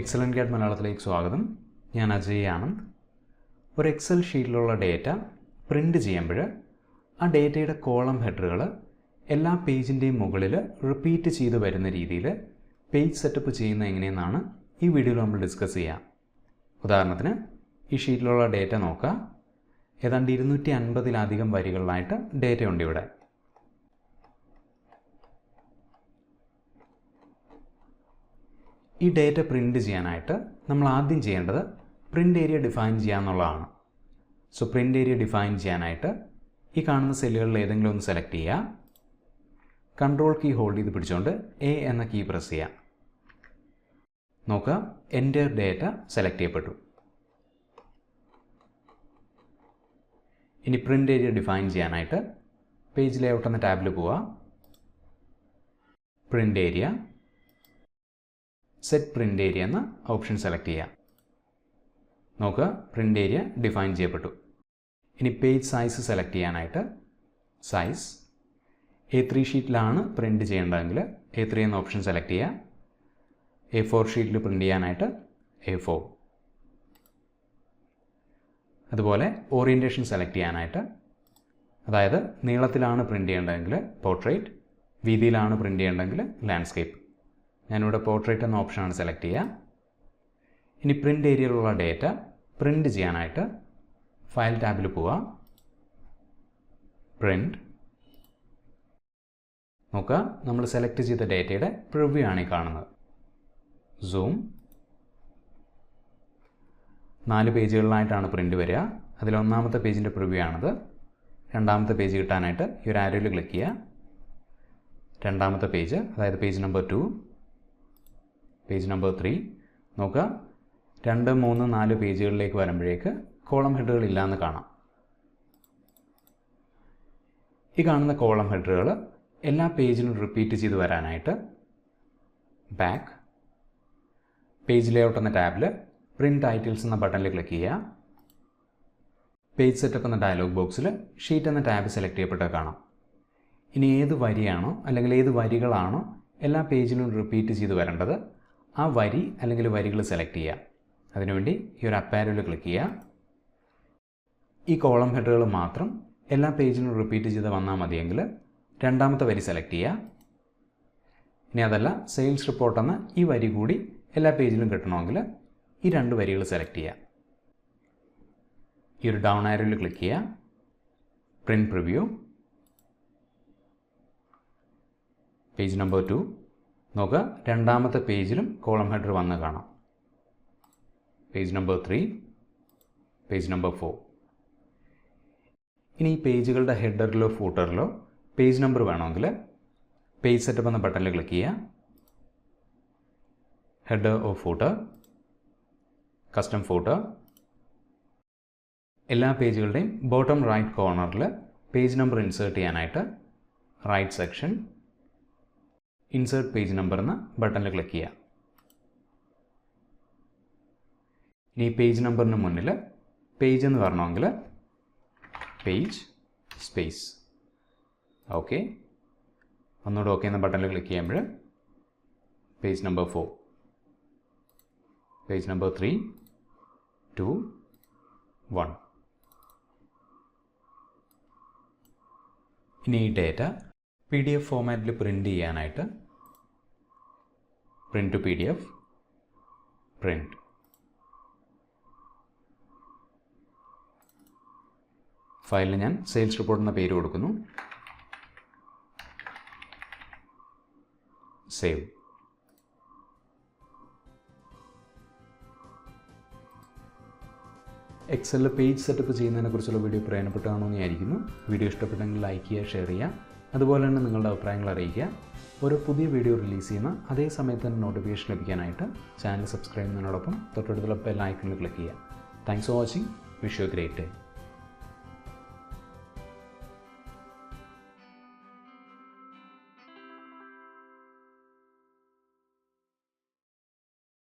Excellent guide മലയാളത്തിലേക്ക് സ്വാഗതം. ഞാൻ അജയ് ആനന്ദ് ഒരു എക്സൽ ഷീറ്റിലുള്ള ഡേറ്റ പ്രിന്റ് ചെയ്യുമ്പോൾ ആ ഡേറ്റയുടെ കോളം ഹെഡറുകൾ എല്ലാ പേജിന്റെയും മുകളിൽ റിപ്പീറ്റ് ചെയ്ത് വരുന്ന രീതിയിൽ പേജ് സെറ്റപ്പ് ചെയ്യുന്ന എങ്ങനെയെന്നാണ് ഈ വീഡിയോയിൽ നമ്മൾ ഡിസ്കസ് ചെയ്യുക ഉദാഹരണത്തിന് ഈ ഷീറ്റിലുള്ള ഡേറ്റ നോക്കുക. ഏതാണ്ട് ഇരുന്നൂറ്റി അൻപതിലധികം വരികളിലായിട്ട് ഡേറ്റ ഉണ്ട് ഇവിടെ. ഈ ഡേറ്റ പ്രിന്റ് ചെയ്യാനായിട്ട് നമ്മൾ ആദ്യം ചെയ്യേണ്ടത് പ്രിന്റ് ഏരിയ ഡിഫൈൻ ചെയ്യുക എന്നുള്ളതാണ്. സോ പ്രിന്റ് ഏരിയ ഡിഫൈൻ ചെയ്യാനായിട്ട് ഈ കാണുന്ന സെല്ലുകളിൽ ഏതെങ്കിലും ഒന്ന് സെലക്ട് ചെയ്യുക. കൺട്രോൾ കീ ഹോൾഡ് ചെയ്ത് പിടിച്ചുകൊണ്ട് എ എന്ന കീ പ്രസ് ചെയ്യുക. നോക്കുക എന്റെ ഡേറ്റ സെലക്ട് ചെയ്യപ്പെട്ടു. ഇനി പ്രിന്റ് ഏരിയ ഡിഫൈൻ ചെയ്യാനായിട്ട് പേജ് ലേഔട്ട് എന്ന ടാബിൽ പോവുക. Print area set print area എന്ന ഓപ്ഷൻ സെലക്ട് ചെയ്യുക നോക്കുക പ്രിന്റ് ഏരിയ ഡിഫൈൻ ചെയ്യപ്പെട്ടു. ഇനി പേജ് സൈസ് സെലക്ട് ചെയ്യാനായിട്ട് സൈസ് എ ത്രീ ഷീറ്റിലാണ് പ്രിന്റ് ചെയ്യേണ്ടതെങ്കിൽ എ ത്രീ എന്ന ഓപ്ഷൻ സെലക്ട് ചെയ്യുക എ ഫോർ ഷീറ്റിൽ പ്രിന്റ് ചെയ്യാനായിട്ട് എ ഫോർ അതുപോലെ ഓറിയന്റേഷൻ സെലക്ട് ചെയ്യാനായിട്ട് അതായത് നീളത്തിലാണ് പ്രിന്റ് ചെയ്യേണ്ടതെങ്കിൽ പോർട്രേറ്റ് വീതിയിലാണ് പ്രിന്റ് ചെയ്യേണ്ടതെങ്കിൽ ലാൻഡ്സ്കേപ്പ് ഞാനിവിടെ പോർട്രേറ്റ് എന്ന ഓപ്ഷനാണ് സെലക്ട് ചെയ്യുക. ഇനി പ്രിന്റ് ഏരിയയിലുള്ള ഡേറ്റ പ്രിന്റ് ചെയ്യാനായിട്ട് ഫയൽ ടാബിൽ പോവുക. പ്രിന്റ് നോക്കുക നമ്മൾ സെലക്ട് ചെയ്ത ഡേറ്റയുടെ പ്രിവ്യൂ ആണ് ഈ കാണുന്നത്. സൂം നാല് പേജുകളിലായിട്ടാണ് പ്രിന്റ് വരിക. അതിൽ ഒന്നാമത്തെ പേജിന്റെ പ്രിവ്യൂ ആണത്. രണ്ടാമത്തെ പേജ് കിട്ടാനായിട്ട് ഈ ഒരു ആരോയിൽ ക്ലിക്ക് ചെയ്യുക. രണ്ടാമത്തെ പേജ് അതായത് page number two page number three. നോക്കുക. രണ്ട് മൂന്ന് നാല് പേജുകളിലേക്ക് വരുമ്പോഴേക്ക് കോളം ഹെഡുകൾ ഇല്ലയെന്ന് കാണാം. ഈ കാണുന്ന കോളം ഹെഡറുകൾ എല്ലാ പേജിനും റിപ്പീറ്റ് ചെയ്ത് വരാനായിട്ട് ബാക്ക് പേജ് ലേഔട്ട് എന്ന ടാബിൽ പ്രിന്റ് ടൈറ്റിൽസ് എന്ന ബട്ടണിൽ ക്ലിക്ക് ചെയ്യുക. പേജ് സെറ്റപ്പ് എന്ന ഡയലോഗ് ബോക്സിൽ ഷീറ്റ് എന്ന ടാബ് സെലക്ട് ചെയ്യപ്പെട്ട് കാണാം. ഇനി ഏത് വരിയാണോ അല്ലെങ്കിൽ ഏത് വരികളാണോ എല്ലാ പേജിനും റിപ്പീറ്റ് ചെയ്ത് വരേണ്ടത് ആ വരി അല്ലെങ്കിൽ വരികൾ സെലക്ട് ചെയ്യുക. അതിനുവേണ്ടി ഈ ഒരു അപ്പാരോയിൽ ക്ലിക്ക് ചെയ്യുക. ഈ കോളം ഹെഡറുകൾ മാത്രം എല്ലാ പേജിനും റിപ്പീറ്റ് ചെയ്ത് വന്നാൽ മതിയെങ്കിൽ രണ്ടാമത്തെ വരി സെലക്ട് ചെയ്യുക. ഇനി അതല്ല സെയിൽസ് റിപ്പോർട്ട് എന്ന ഈ വരി കൂടി എല്ലാ പേജിലും കിട്ടണമെങ്കിൽ ഈ രണ്ട് വരികൾ സെലക്ട് ചെയ്യുക. ഈ ഒരു ഡൗൺ ആരോയിൽ ക്ലിക്ക് ചെയ്യുക. Print preview page number two നോക്കുക രണ്ടാമത്തെ പേജിലും കോളം ഹെഡർ വന്ന് കാണാം. Page number three page number four ഇനി ഈ പേജുകളുടെ ഹെഡറിലോ ഫൂട്ടറിലോ പേജ് നമ്പർ വേണമെങ്കിൽ പേജ് സെറ്റപ്പ് എന്ന ബട്ടണിൽ ക്ലിക്ക് ചെയ്യുക. Header of footer custom footer എല്ലാ പേജുകളുടെയും ബോട്ടം റൈറ്റ് കോർണറിൽ പേജ് നമ്പർ ഇൻസേർട്ട് ചെയ്യാനായിട്ട് right section insert page number എന്ന ബട്ടണിൽ ക്ലിക്ക് ചെയ്യുക ഇനി പേജ് നമ്പറിന് മുന്നിൽ പേജ് എന്ന് പറഞ്ഞെങ്കിൽ പേജ് സ്പേസ് ഓക്കെ ഒന്നുകൂടെ ഓക്കെ എന്ന ബട്ടണിൽ ക്ലിക്ക് ചെയ്യുമ്പോൾ page number four page number three two one ഇനി ഈ ഡേറ്റ പി ഡി എഫ് ഫോമാറ്റിൽ പ്രിന്റ് ചെയ്യാനായിട്ട് പ്രിന്റ് to PDF, print. ഫയലിൽ ഞാൻ സെയിൽസ് റിപ്പോർട്ട് എന്ന പേര് കൊടുക്കുന്നു. സേവ് എക്സലിൽ പേജ് സെറ്റപ്പ് ചെയ്യുന്നതിനെക്കുറിച്ചുള്ള വീഡിയോ പ്രയോജനപ്പെട്ടാണോ എന്ന് വിചാരിക്കുന്നു. വീഡിയോ ഇഷ്ടപ്പെട്ടെങ്കിൽ ലൈക്ക് ചെയ്യുക ഷെയർ ചെയ്യുക. അതുപോലെ തന്നെ നിങ്ങളുടെ അഭിപ്രായങ്ങൾ അറിയിക്കുക. ഒരു പുതിയ വീഡിയോ റിലീസ് ചെയ്യുന്ന അതേ സമയത്ത് തന്നെ നോട്ടിഫിക്കേഷൻ ലഭിക്കാനായിട്ട് ചാനൽ സബ്സ്ക്രൈബ് ചെയ്യുന്നതിനോടൊപ്പം തൊട്ടടുത്തുള്ള ബെൽ ഐക്കണിൽ ക്ലിക്ക് ചെയ്യുക. Thanks for watching wish you great day